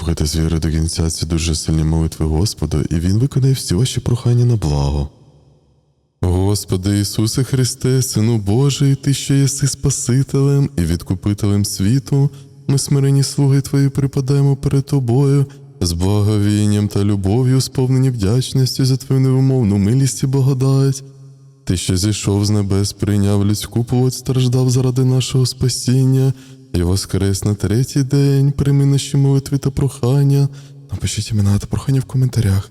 Слухайте з віри до кінця ці дуже сильні молитви Господа, і Він виконає всі ваші прохання на благо. Господи Ісусе Христе, Сину Божий, Ти, що єси Спасителем і відкупителем світу, ми смирені слуги Твої припадаємо перед Тобою, з благовінням та любов'ю, сповнені вдячності за Твою невимовну милість і благодать. Ти, що зійшов з небес, прийняв людську плоть, страждав заради нашого спасіння і воскрес на третій день, прийми наші молитви та прохання. Напишіть імена та прохання в коментарях.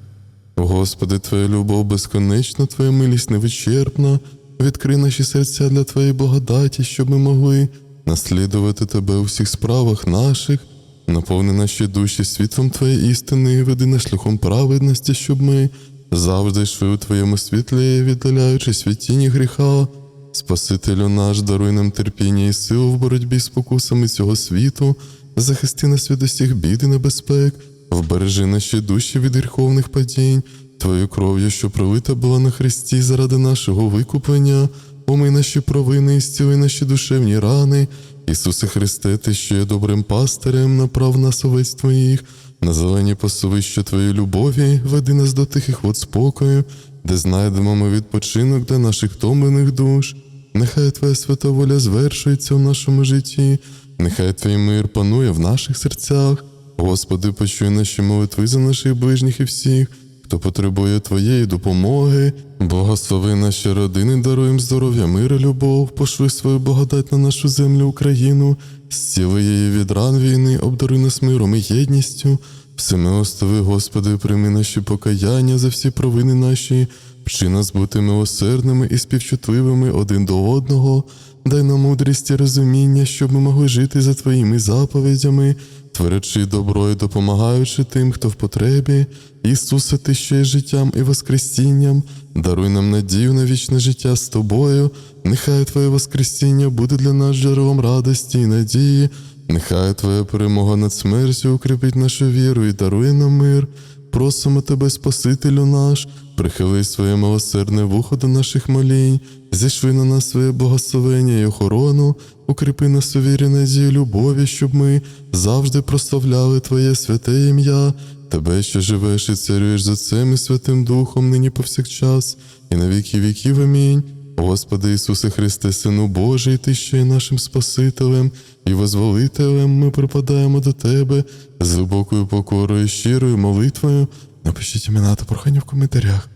Господи, Твоя любов безконечна, Твоя милість невичерпна. Відкрий наші серця для Твоєї благодаті, щоб ми могли наслідувати Тебе у всіх справах наших, наповни наші душі світлом Твоєї істини і веди нас шляхом праведності, щоб ми завжди йшли у Твоєму світлі, віддаляючись від тіні гріха. Спасителю наш, даруй нам терпіння і силу в боротьбі з покусами цього світу, захисти нас від усіх бід і небезпек, вбережи наші душі від гріховних падінь, Твою кров'ю, що пролита була на Христі заради нашого викуплення, умий наші провини і зціли наші душевні рани. Ісусе Христе, Ти, що є добрим пастирем, направ нас овець Твоїх, на зелені пасовища Твоєї любові, веди нас до тихих вод спокою, де знайдемо ми відпочинок для наших втомлених душ. Нехай Твоя свята воля звершується в нашому житті, нехай Твій мир панує в наших серцях. Господи, почуй наші молитви за наших ближніх і всіх, хто потребує Твоєї допомоги. Благослови наші родини, даруй їм здоров'я, мир і любов, пошли свою благодать на нашу землю Україну, зціли її від ран війни, обдаруй нас миром і єдністю. Всемилостивий, Господи, прийми наші покаяння за всі провини наші, вчи нас бути милосердними і співчутливими один до одного, дай нам мудрість і розуміння, щоб ми могли жити за Твоїми заповідями, творячи добро і допомагаючи тим, хто в потребі. Ісусе, Ти що є життям і воскресінням, даруй нам надію на вічне життя з Тобою. Нехай Твоє Воскресіння буде для нас джерелом радості і надії. Нехай Твоя перемога над смертю укріпить нашу віру і дарує нам мир. Просимо Тебе, Спасителю наш, прихили своє милосердне вухо до наших молінь, зійшли на нас своє благословення і охорону, укріпи нас у вірі, надії, любові, щоб ми завжди прославляли Твоє святе ім'я, Тебе, що живеш і царюєш за цим і Святим Духом, нині повсякчас, і на віки віків. Амінь. Господи Ісусе Христе, Сину Божий, Ти що є нашим Спасителем і Возволителем, ми припадаємо до Тебе з глибокою покорою, щирою молитвою. Напишіть імена та прохання в коментарях.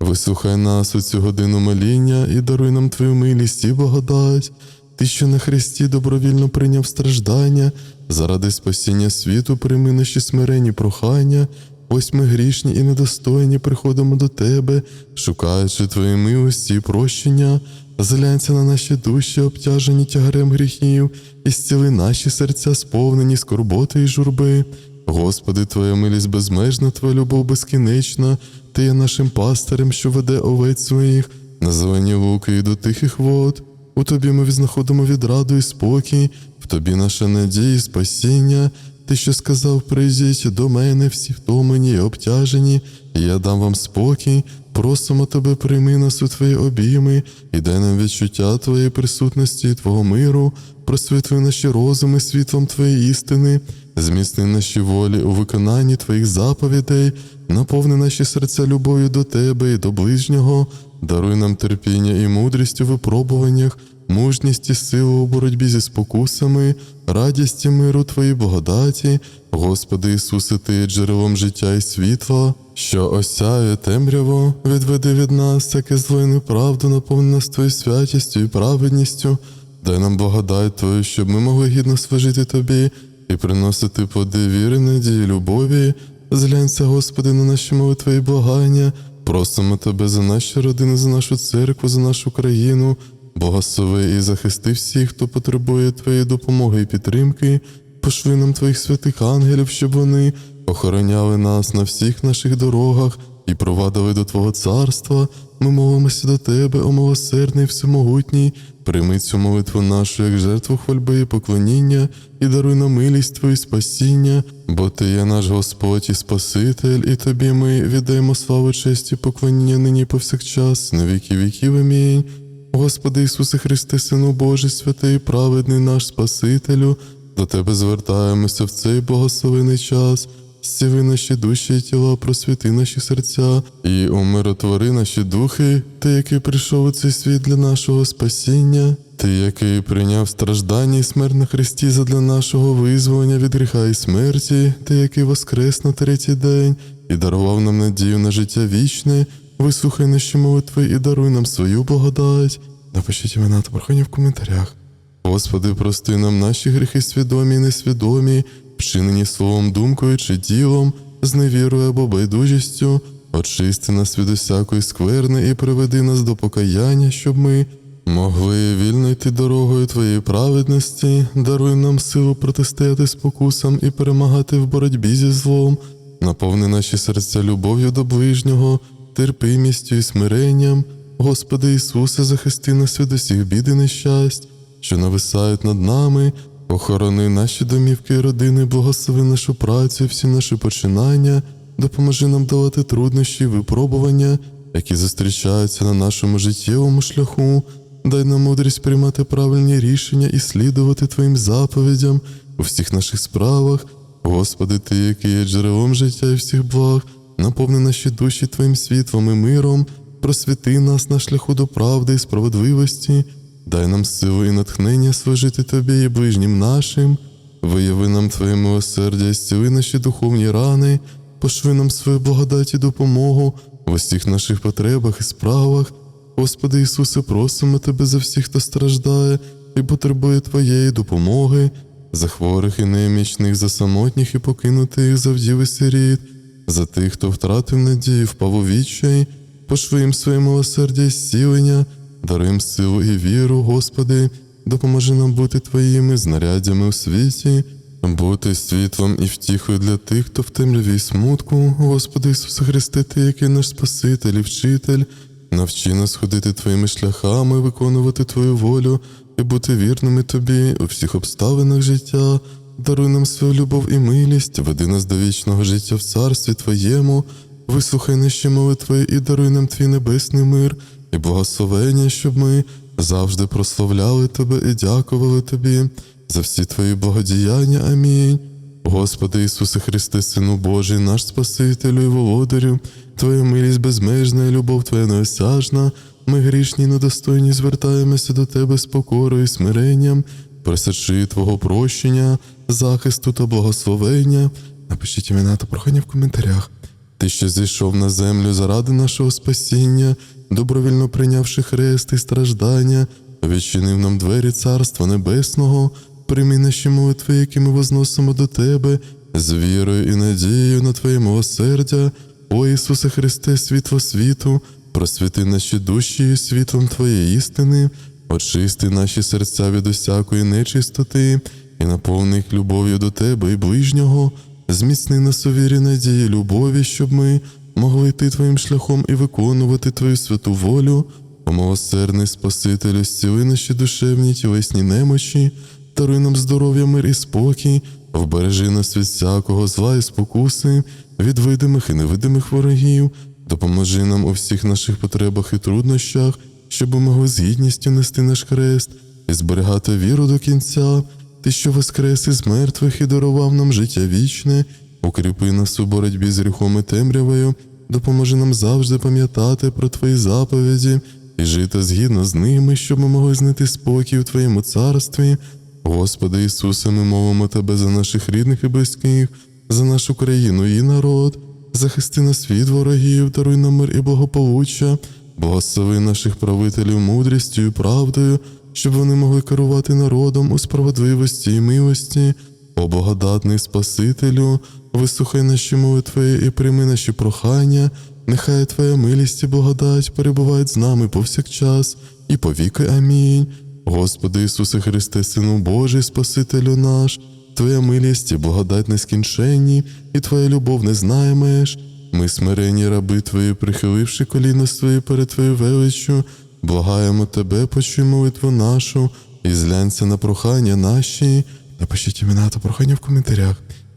Вислухай нас у цю годину моління і даруй нам Твою милість і благодать. Ти, що на Христі добровільно прийняв страждання, заради спасіння світу прийми наші смиренні прохання. Ось ми грішні і недостойні приходимо до Тебе, шукаючи Твої милості і прощення, зглянься на наші душі, обтяжені тягарем гріхів, і зціли наші серця, сповнені скорботи і журби. Господи, Твоя милість безмежна, Твоя любов безкінечна, Ти є нашим пастирем, що веде овець своїх, на зелені луки і до тихих вод. У Тобі ми віднаходимо відраду і спокій, в Тобі наша надія і спасіння. Ти що сказав, прийдіть до мене всі втомлені і обтяжені, і я дам вам спокій, просимо тебе, прийми нас у твої обійми і дай нам відчуття Твоєї присутності і Твого миру, просвітли наші розуми світлом Твоєї істини, зміцни наші волі у виконанні Твоїх заповідей, наповни наші серця любов'ю до Тебе і до ближнього, даруй нам терпіння і мудрість у випробуваннях, мужність і силу у боротьбі зі спокусами, радість і миру Твоїй благодаті, Господи Ісусе, Ти джерелом життя і світла, що осяє темряво, відведи від нас всяке зло і неправду, наповни Твоєю святістю і праведністю, дай нам благодать Твою, щоб ми могли гідно служити Тобі і приносити плоди віри, надії, любові. Зглянься, Господи, на наші молитви і благання, просимо Тебе за наші родини, за нашу церкву, за нашу країну, Благослови і захисти всіх, хто потребує Твоєї допомоги і підтримки, пошли нам Твоїх святих ангелів, щоб вони охороняли нас на всіх наших дорогах і провадили до Твого царства. Ми молимося до Тебе, о милосердний, всемогутній, прийми цю молитву нашу як жертву хвальби і поклоніння, і даруй нам милість Твою і спасіння, бо Ти є наш Господь і Спаситель, і Тобі ми віддаємо славу, честь і поклоніння нині повсякчас, на віки віків. Амінь. Господи Ісусе Христе, Сину Божий, святий, і праведний наш Спасителю, до тебе звертаємося в цей благословений час. Зціви наші душі і тіла, просвіти наші серця і умиротвори наші духи, ти, який прийшов у цей світ для нашого спасіння, ти, який прийняв страждання і смерть на Христі задля нашого визволення від гріха і смерті, ти, який воскрес на третій день і дарував нам надію на життя вічне, вислухай наші молитви і даруй нам свою благодать. Напишіть імена та прохання в коментарях. Господи, прости нам наші гріхи свідомі і несвідомі, вчинені словом, думкою чи ділом, з невірою або байдужістю, очисти нас від усякої скверни і приведи нас до покаяння, щоб ми могли вільно йти дорогою Твоєї праведності, даруй нам силу протистояти спокусам і перемагати в боротьбі зі злом, наповни наші серця любов'ю до ближнього, терпимістю і смиренням. Господи Ісусе, захисти нас від усіх бід і нещасть, що нависають над нами, охорони наші домівки і родини, благослови нашу працю, і всі наші починання, допоможи нам давати труднощі і випробування, які зустрічаються на нашому життєвому шляху. Дай нам мудрість приймати правильні рішення і слідувати Твоїм заповідям у всіх наших справах. Господи, Ти, який є джерелом життя і всіх благ, наповни наші душі Твоїм світлом і миром, просвіти нас на шляху до правди і справедливості, дай нам силу і натхнення служити Тобі і ближнім нашим, вияви нам Твоє милосердя і зціли наші духовні рани, пошви нам свою благодать і допомогу в усіх наших потребах і справах. Господи Ісусе, просимо Тебе за всіх, хто страждає і потребує Твоєї допомоги, за хворих і немічних, за самотніх і покинутих, за вдів і сиріт, за тих, хто втратив надію, впав у відчай, пошви своє милосердя і зцілення, даруй їм силу і віру, Господи, допоможи нам бути Твоїми знаряддями у світі, бути світлом і втіхою для тих, хто в темряві і смутку, Господи Ісусе Христе, Ти, який наш Спаситель і вчитель. Навчи нас ходити твоїми шляхами, виконувати твою волю і бути вірними тобі у всіх обставинах життя. Даруй нам свою любов і милість, веди нас до вічного життя в царстві Твоєму, вислухай наші молитви і даруй нам твій небесний мир і благословення, щоб ми завжди прославляли Тебе і дякували Тобі за всі Твої благодіяння. Амінь. Господи Ісусе Христе, Сину Божий, наш Спасителю і володарю, Твоя милість безмежна і любов Твоя неосяжна, ми грішні й недостойні звертаємося до Тебе з покорою і смиренням, просячи Твого прощення, захисту та благословення. Напишіть імена та прохання в коментарях. Ти, що зійшов на землю заради нашого спасіння, добровільно прийнявши хрест і страждання, відчинив нам двері Царства Небесного, прийми наші молитви, які ми возносимо до Тебе, з вірою і надією на Твоє милосердя, о Ісусе Христе, світло світу, просвіти наші душі світлом Твоєї істини, очисти наші серця від усякої нечистоти і наповни їх любов'ю до Тебе і ближнього, зміцни нас у вірі надії, любові, щоб ми могли йти Твоїм шляхом і виконувати Твою святу волю, о Спасителю, зціли наші душевні тілесні немочі, даруй нам здоров'я, мир і спокій, вбережи нас від всякого зла і спокуси, від видимих і невидимих ворогів, допоможи нам у всіх наших потребах і труднощах, щоб могли з гідністю нести наш хрест і зберігати віру до кінця. Ти, що воскрес із мертвих і дарував нам життя вічне, укріпи нас у боротьбі з гріхом і темрявою, допоможи нам завжди пам'ятати про Твої заповіді і жити згідно з ними, щоб ми могли знайти спокій у Твоєму царстві. Господи Ісусе, ми мовимо Тебе за наших рідних і близьких, за нашу країну і народ, захисти нас від ворогів, даруй нам мир і благополуччя, благослови наших правителів мудрістю і правдою, щоб вони могли керувати народом у справедливості і милості. О благодатний Спасителю, вислухай наші молитви і прийми наші прохання, нехай Твоя милість і благодать перебувають з нами повсякчас і повіки. Амінь. Господи Ісусе Христе, Сину Божий, Спасителю наш, Твоя милість і благодать нескінченні, і Твоя любов не знає меж. Ми смирені раби Твої, прихиливши коліна свої перед Твоєю величчю, благаємо Тебе, почуй молитву нашу, і зглянься на прохання наші. Напишіть імена та прохання в коментарях.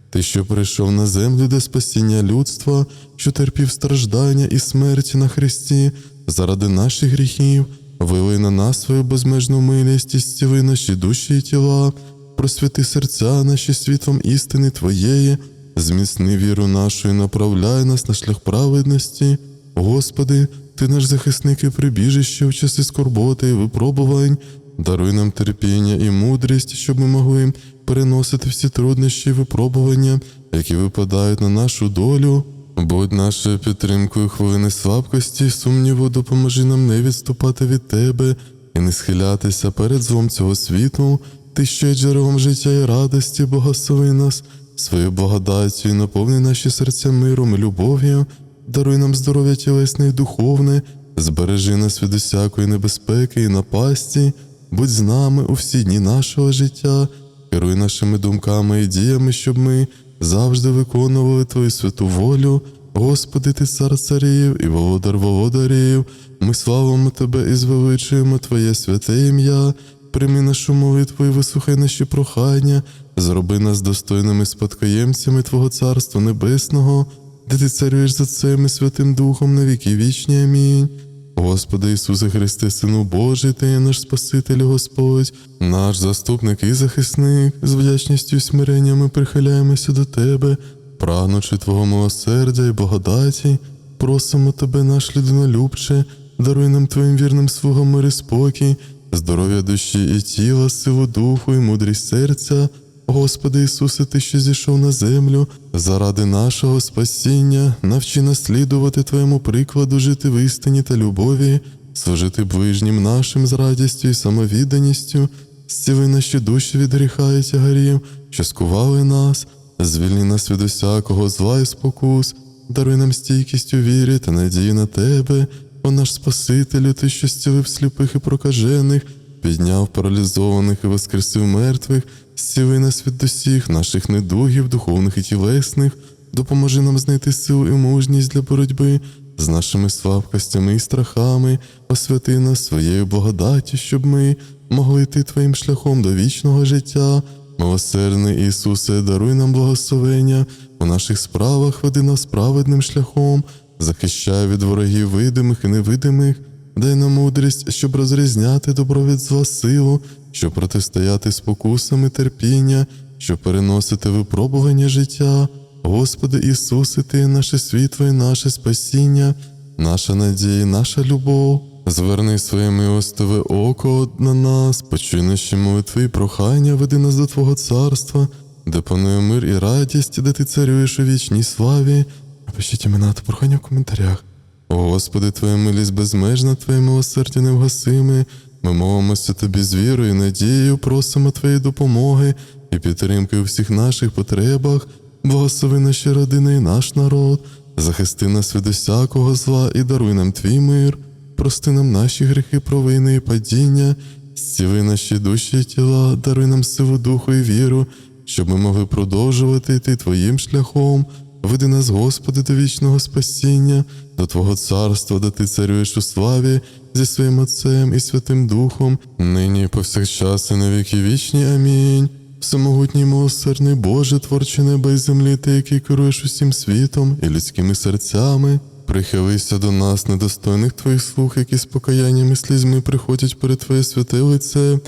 Ти, що прийшов на землю для спасіння людства, що терпів страждання і смерть на Христі, заради наших гріхів, вилий на нас свою безмежну милість і зціли наші душі і тіла, просвіти серця наші світлом істини Твоєї, зміцни віру нашу і направляй нас на шлях праведності. Господи, Ти наш захисник і прибіжище в часи скорботи і випробувань. Даруй нам терпіння і мудрість, щоб ми могли переносити всі труднощі і випробування, які випадають на нашу долю. Будь нашою підтримкою хвилини слабкості, сумніву, допоможи нам не відступати від Тебе і не схилятися перед злом цього світу. Ти є джерелом життя і радості, благослови нас, своєю благодаттю наповни наші серця миром і любов'ю, даруй нам здоров'я тілесне і духовне, збережи нас від усякої небезпеки і напасті, будь з нами у всі дні нашого життя, керуй нашими думками і діями, щоб ми завжди виконували Твою святу волю. Господи, Ти цар царів і володар володарів, ми славимо Тебе і звеличуємо Твоє святе ім'я. Прийми нашу молитву і вислухай наші прохання, зроби нас достойними спадкоємцями Твого Царства Небесного, де ти царюєш за Отцем і Святим Духом на віки вічні. Амінь. Господи Ісусе Христе, Сину Божий, Ти є наш Спаситель, Господь, наш заступник і захисник, з вдячністю і смиренням ми прихиляємося до Тебе, прагнучи Твого милосердя і благодаті, просимо Тебе, наш людинолюбче, даруй нам Твоїм вірним слугам мир і спокій, здоров'я душі і тіла, силу духу і мудрість серця. Господи Ісусе, Ти, що зійшов на землю, заради нашого спасіння, навчи нас слідувати Твоєму прикладу, жити в істині та любові, служити ближнім нашим з радістю і самовідданістю, зціли наші душі від гріха і тягарів, що скували нас, звільни нас від усякого зла і спокус, даруй нам стійкість у вірі та надії на Тебе, о наш Спасителю, Ти, що зцілив сліпих і прокажених, підняв паралізованих і воскресив мертвих, зціли нас від усіх наших недугів, духовних і тілесних, допоможи нам знайти силу і мужність для боротьби з нашими слабкостями і страхами, освяти нас своєю благодаттю, щоб ми могли йти Твоїм шляхом до вічного життя. Милосердний Ісусе, даруй нам благословення. У наших справах, веди нас праведним шляхом, захищай від ворогів видимих і невидимих. Дай нам мудрість, щоб розрізняти добро від зла силу, щоб протистояти спокусам і терпіння, щоб переносити випробування життя. Господи Ісусе, Ти наше світло і наше спасіння, наша надія, і наша любов. Зверни своє милостиве око на нас, почуй наші молитви і прохання, веди нас до Твого царства, де панує мир і радість, де ти царюєш у вічній славі. Напишіть імена та прохання в коментарях. О Господи, Твоя милість безмежна, Твоє милосердя невгасиме. Ми молимося Тобі з вірою надією, просимо Твоєї допомоги і підтримки у всіх наших потребах. Благослови наші родини і наш народ, захисти нас від усякого зла і даруй нам Твій мир, прости нам наші гріхи, провини і падіння, зціли наші душі і тіла, даруй нам силу духу і віру, щоб ми могли продовжувати йти Твоїм шляхом. Веди нас, Господи, до вічного спасіння, до Твого царства, де Ти царюєш у славі зі своїм Отцем і Святим Духом, нині і повсякчас і на віки вічні. Амінь. Всемогутній милосердний Боже, творче неба і землі, ти, який керуєш усім світом і людськими серцями. Прихилися до нас, недостойних твоїх слуг, які з покаянням і слізьми приходять перед Твоє святе лице.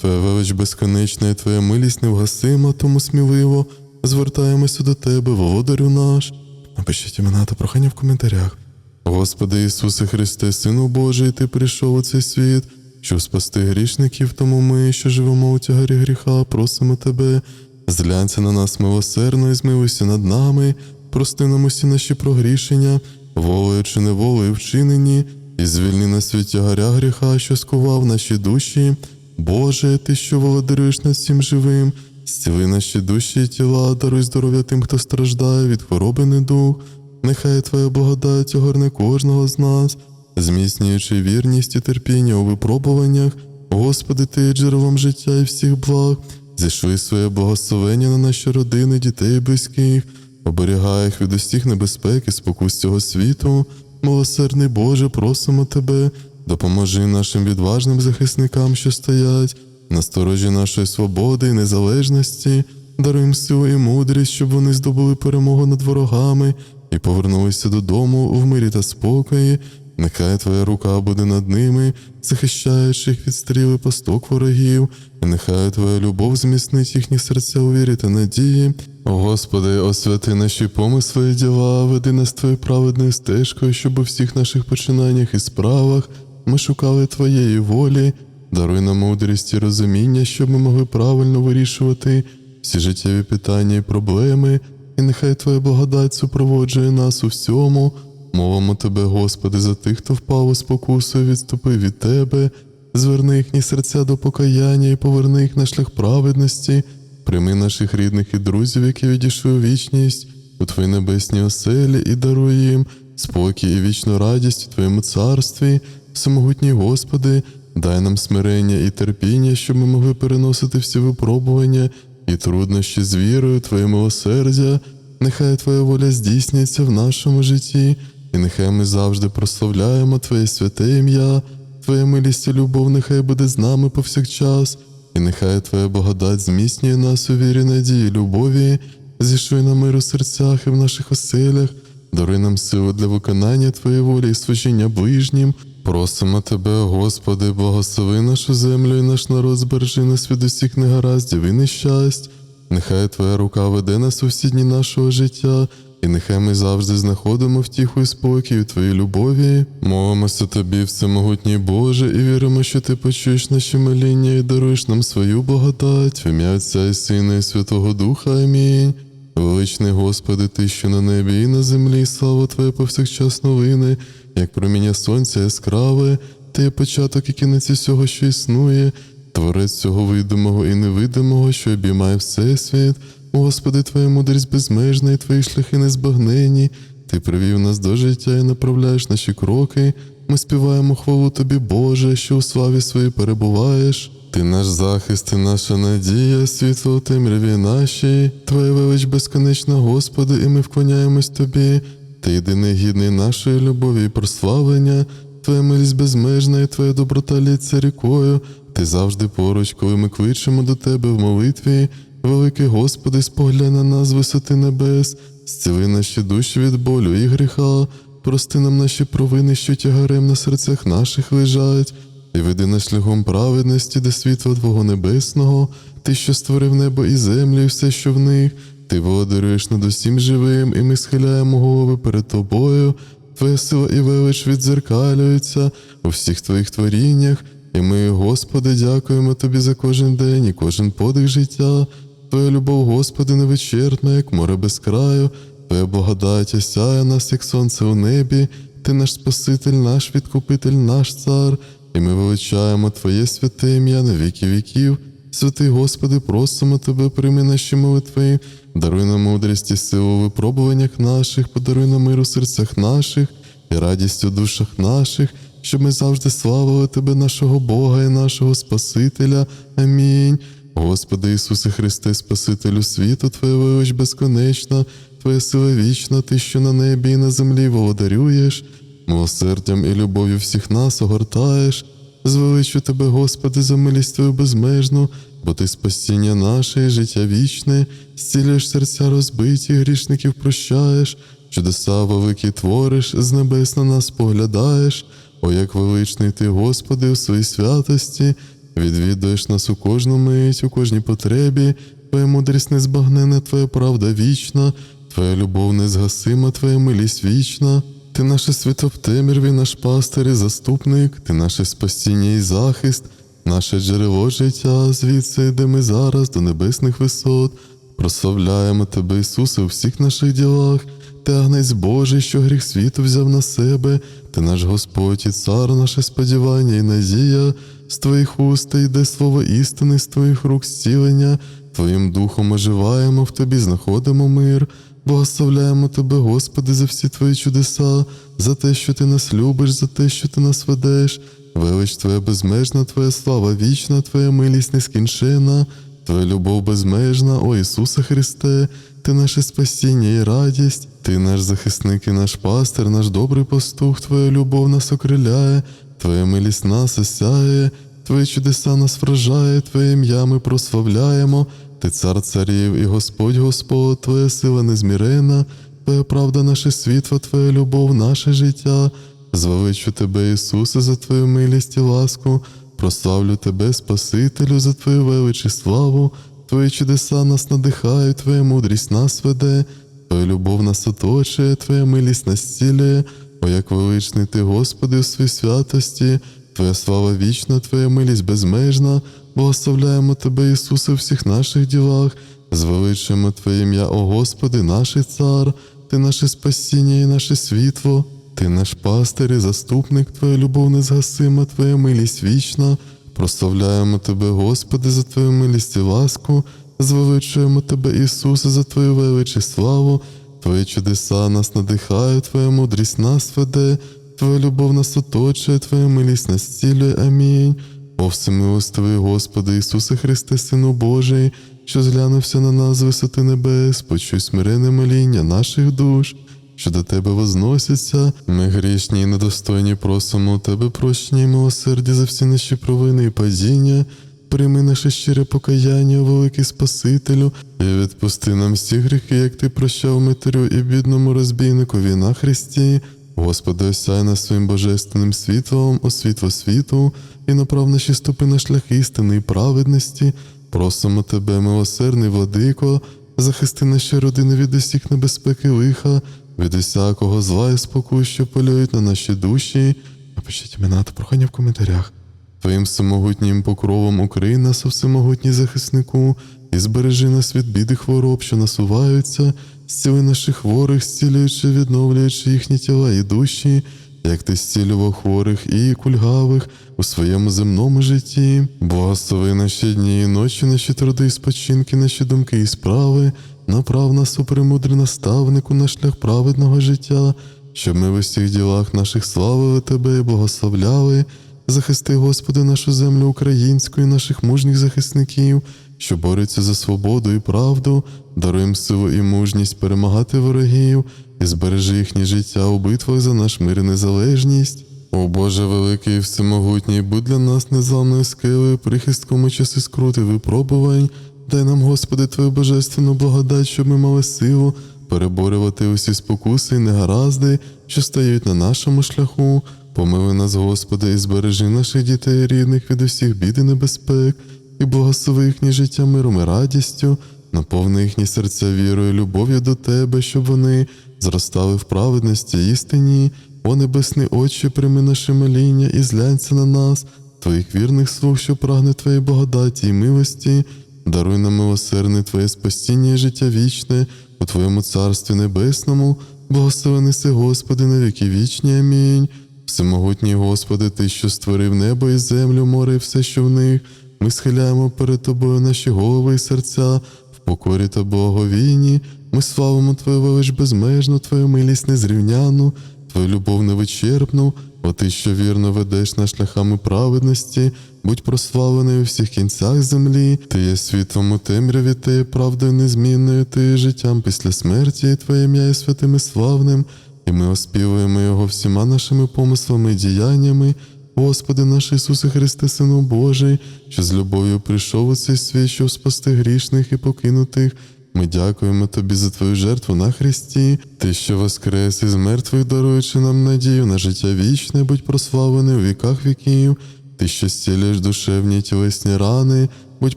Твоя велич безконечна і Твоя милість невгасима, тому сміливо звертаємося до Тебе, володарю наш. Напишіть імена та прохання в коментарях. Господи Ісусе Христе, Сину Божий, Ти прийшов у цей світ, щоб спасти грішників, тому ми, що живемо у тягарі гріха, просимо Тебе, зглянься на нас милосердно і змилуйся над нами, прости нам усі наші прогрішення, волею чи неволею вчинені, і звільни нас від тягаря гріха, що скував наші душі. Боже, Ти, що володарюєш над всім живим, зціли наші душі і тіла, даруй здоров'я тим, хто страждає від хвороби недух. Нехай Твоя благодать огорне кожного з нас, зміцнюючи вірність і терпіння у випробуваннях. Господи, Ти є джерелом життя і всіх благ, зійшли своє благословення на наші родини, дітей і близьких, оберігай їх від усіх небезпек і спокус цього світу. Милосердний Боже, просимо Тебе, допоможи нашим відважним захисникам, що стоять на сторожі нашої свободи і незалежності, даруй силу і мудрість, щоб вони здобули перемогу над ворогами і повернулися додому в мирі та спокої. Нехай Твоя рука буде над ними, захищаючи їх від стріли посток ворогів, і нехай Твоя любов зміцнить їхні серця у вірі та надії. О Господи, освяти наші помисли і діла, веди нас Твоєю праведною стежкою, щоб у всіх наших починаннях і справах ми шукали Твоєї волі. Даруй нам мудрість і розуміння, щоб ми могли правильно вирішувати всі життєві питання і проблеми, і нехай Твоя благодать супроводжує нас у всьому. Мовимо Тебе, Господи, за тих, хто впав у спокусу і відступив від Тебе. Зверни їхні серця до покаяння і поверни їх на шлях праведності. Прийми наших рідних і друзів, які відійшли у вічність, у Твоїй небесній оселі, і даруй їм спокій і вічну радість у Твоєму царстві, всемогутній Господи, дай нам смирення і терпіння, щоб ми могли переносити всі випробування і труднощі з вірою, Твоє милосердя. Нехай Твоя воля здійснюється в нашому житті, і нехай ми завжди прославляємо Твоє святе ім'я, Твоя милість і любов нехай буде з нами повсякчас, і нехай Твоя благодать зміцнює нас у вірі, надії, любові, зішуй на мир у серцях і в наших оселях, даруй нам силу для виконання Твоєї волі і служіння ближнім. Просимо Тебе, Господи, благослови нашу землю і наш народ, збережи нас від усіх негараздів і нещасть. Нехай Твоя рука веде нас у всі дні нашого життя, і нехай ми завжди знаходимо втіху і спокій у Твоїй любові. Молимося Тобі, всемогутній Боже, і віримо, що Ти почуєш наші моління і даруєш нам свою благодать, в ім'я Отця і Сина і Святого Духа. Амінь. Величний Господи, Ти, що на небі і на землі, слава Твоя повсякчас новини, як проміння сонця яскраве, Ти є початок і кінець усього, що існує, Творець цього видимого і невидимого, що обіймає Всесвіт. Господи, Твоя мудрість безмежна і Твої шляхи незбагнені. Ти привів нас до життя і направляєш наші кроки. Ми співаємо хвалу Тобі, Боже, що у славі своїй перебуваєш. Ти наш захист, і наша надія, світло у темряві нашій. Твоя велич безконечна, Господи, і ми вклоняємось Тобі. Ти єдиний гідний нашої любові і прославлення, Твоя милість безмежна і Твоя доброта лється рікою. Ти завжди поруч, коли ми кличемо до Тебе в молитві. Великий Господи, споглянь на нас висоти небес, зціли наші душі від болю і гріха, прости нам наші провини, що тягарем на серцях наших лежать, і веди нас шляхом праведності до світла Твого небесного, Ти, що створив небо і землю, і все, що в них. Ти володарюєш над усім живим, і ми схиляємо голови перед тобою. Твоя сила і велич відзеркалюються у всіх твоїх творіннях, і ми, Господи, дякуємо Тобі за кожен день і кожен подих життя. Твоя любов, Господи, невичерпна, як море без краю, Твоя благодать осяє нас, як сонце у небі, Ти наш Спаситель, наш відкупитель, наш цар, і ми величаємо Твоє святе ім'я на віки віків. Святий Господи, просимо Тебе, прийми наші молитви, даруй нам мудрість і силу у випробуваннях наших, подаруй нам мир у серцях наших і радість у душах наших, щоб ми завжди славили Тебе, нашого Бога і нашого Спасителя. Амінь. Господи Ісусе Христе, Спасителю світу, Твоя велич безконечна, Твоя сила вічна, Ти, що на небі і на землі володарюєш, милосердям і любов'ю всіх нас огортаєш. Звеличу Тебе, Господи, за милість Твою безмежну, бо Ти спасіння наше і життя вічне, зцілюєш серця розбиті, грішників прощаєш, чудеса великі твориш, з небес на нас поглядаєш. О, як величний Ти, Господи, у своїй святості, відвідуєш нас у кожну мить, у кожній потребі, Твоя мудрість незбагнена, Твоя правда вічна, Твоя любов незгасима, Твоя милість вічна. Ти наше світло в темряві, наш пастир і заступник, ти наше спасіння і захист, наше джерело життя, звідси, де ми зараз до небесних висот. Прославляємо Тебе, Ісусе, у всіх наших ділах. Ти агнець Божий, що гріх світу взяв на себе, ти наш Господь і цар, наше сподівання і надія, з Твоїх уст йде слово істини, з Твоїх рук зцілення, Твоїм духом оживаємо, в Тобі знаходимо мир. Благословляємо Тебе, Господи, за всі Твої чудеса, за те, що Ти нас любиш, за те, що Ти нас ведеш. Велич Твоя безмежна, Твоя слава вічна, Твоя милість нескінчена, Твоя любов безмежна, о Ісусе Христе, Ти наше спасіння і радість, Ти наш захисник і наш пастир, наш добрий пастух, Твоя любов нас окриляє, Твоя милість нас осяє, Твої чудеса нас вражає, Твоє ім'я ми прославляємо. Ти цар царів і Господь Господь, Твоя сила незмірена, Твоя правда, наше світло, Твоя любов, наше життя. Звеличу тебе, Ісусе, за Твою милість і ласку, прославлю тебе, Спасителю, за Твою велич і славу, Твої чудеса нас надихають, Твоя мудрість нас веде, Твоя любов нас оточує, Твоя милість нас зцілює. О, як величний ти, Господи, у своїй святості, Твоя слава вічна, Твоя милість безмежна, благословляємо Тебе, Ісусе, у всіх наших ділах, звеличуємо Твоє ім'я, о Господи, наш Цар, Ти наше спасіння і наше світло, Ти наш пастир і заступник, Твоя любов незгасима, Твоя милість вічна. Прославляємо Тебе, Господи, за Твою милість і ласку, звеличуємо Тебе, Ісусе, за Твою велич і славу, Твої чудеса нас надихають, Твоя мудрість нас веде, Твоя любов нас оточує, Твоя милість нас зцілює. Амінь. О всемилостивий Господи Ісусе Христе, Сину Божий, що зглянувся на нас з висоти небес, почуй смирене моління наших душ, що до Тебе возносяться. Ми грішні і недостойні просимо Тебе прощення і милосердя за всі наші провини і падіння. Прийми наше щире покаяння, великий Спасителю, і відпусти нам всі гріхи, як Ти прощав Митарю і бідному розбійникові на Христі. Господи, осяй нас своїм божественним світлом, о світло світу, і направ наші стопи на шлях істини і праведності. Просимо Тебе, милосердний владико, захисти наші родини від усіх небезпек і лиха, від усякого зла і спокою, що полюють на наші душі. Напишіть імена та прохання в коментарях. Твоїм всемогутнім покровом укрий нас, о всемогутній захиснику, і збережи нас від біди хвороб, що насуваються, зціли наших хворих, зцілюючи, відновлюючи їхні тіла і душі, як ти зцілював хворих і кульгавих у своєму земному житті. Благослови наші дні і ночі, наші труди і спочинки, наші думки і справи, направ нас у премудрий наставнику на шлях праведного життя, щоб ми в усіх ділах наших славили Тебе і благословляли. Захисти, Господи, нашу землю українську і наших мужніх захисників, що борються за свободу і правду, даруй їм силу і мужність перемагати ворогів і збережи їхнє життя у битвах за наш мир і незалежність. О Боже великий і всемогутній, будь для нас незламною скелею, прихистком у часи скрути випробувань. Дай нам, Господи, Твою божественну благодать, щоб ми мали силу переборювати усі спокуси і негаразди, що стають на нашому шляху. Помили нас, Господи, і збережи наших дітей і рідних від усіх бід і небезпек, і благослови їхнє життя миром і радістю, наповни їхні серця вірою, любов'ю до Тебе, щоб вони зростали в праведності істині. О небесний Отче, прийми наше моління і зглянься на нас, Твоїх вірних слуг, що прагне Твоєї благодаті і милості. Даруй нам милосердне Твоє спасіння і життя вічне у Твоєму Царстві Небесному, благослови неси, Господи, на віки вічні. Амінь. Всемогутній Господи, Ти, що створив небо і землю, море і все, що в них, ми схиляємо перед Тобою наші голови і серця в покорі та благовійні. Ми славимо Твою велич безмежну, Твою милість незрівняну, Твою любов невичерпну, о Ти, що вірно ведеш на шляхами праведності, будь прославлений у всіх кінцях землі, Ти є світлом у темряві, Ти є правдою незмінною, Ти є життям після смерті, і Твоє ім'я є святим і славним, і ми оспівуємо Його всіма нашими помислами і діяннями. Господи наш Ісусе Христе, Сину Божий, що з любов'ю прийшов у цей світ, щоб спасти грішних і покинутих. Ми дякуємо Тобі за Твою жертву на Христі, Ти, що воскрес із мертвих, даруючи нам надію на життя вічне, будь прославлений у віках віків, Ти, що зцілюєш душевні тілесні рани, будь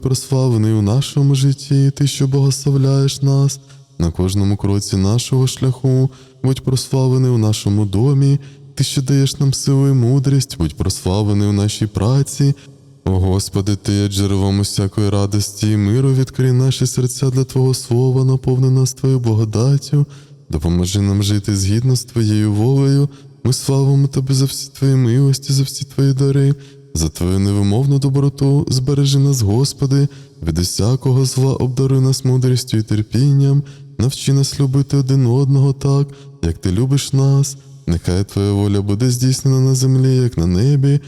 прославлений у нашому житті, Ти, що благословляєш нас на кожному кроці нашого шляху, будь прославлений у нашому домі, Ти, що даєш нам силу і мудрість, будь прославлений у нашій праці. О Господи, Ти є джерелом усякої радості і миру, відкрий наші серця для Твого Слова, наповни нас Твоєю благодаттю, допоможи нам жити згідно з Твоєю волею. Ми славимо Тебе за всі Твої милості, за всі Твої дари, за Твою невимовну доброту, збережи нас, Господи, від усякого зла обдаруй нас мудрістю і терпінням, навчи нас любити один одного так, як Ти любиш нас. Нехай Твоя воля буде здійснена на землі, як на небі,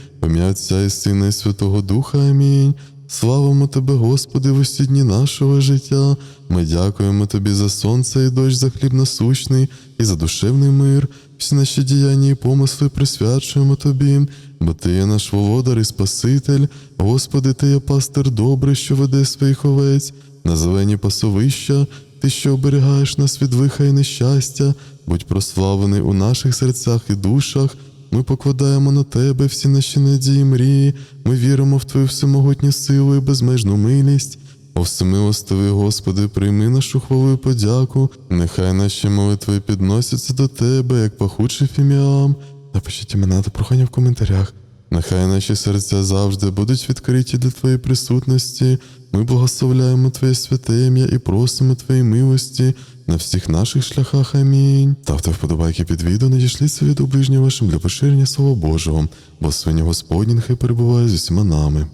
Отця і Сина і Святого Духа. Амінь. Славимо Тебе, Господи, в усі дні нашого життя. Ми дякуємо Тобі за сонце і дощ, за хліб насущний і за душевний мир. Всі наші діяння і помисли присвячуємо Тобі, бо Ти є наш володар і Спаситель. Господи, Ти є пастир добрий, що веде своїх овець на зелені пасовища. Ти, що оберігаєш нас від лиха і нещастя, будь прославлений у наших серцях і душах. Ми покладаємо на тебе всі наші надії, і мрії. Ми віримо в Твою всемогутню силу і безмежну милість. О всемилостивий Господи, прийми нашу хвалу і подяку. Нехай наші молитви підносяться до Тебе, як пахучий фіміам. Напишіть імена та прохання в коментарях. Нехай наші серця завжди будуть відкриті для Твоєї присутності. Ми благословляємо Твоє святе ім'я і просимо Твоєї милості на всіх наших шляхах. Амінь. Ставте вподобайки під відео, надішліться від оближнього вашим для поширення Слова Божого, бо свині Господні нехай перебуває з усіма нами.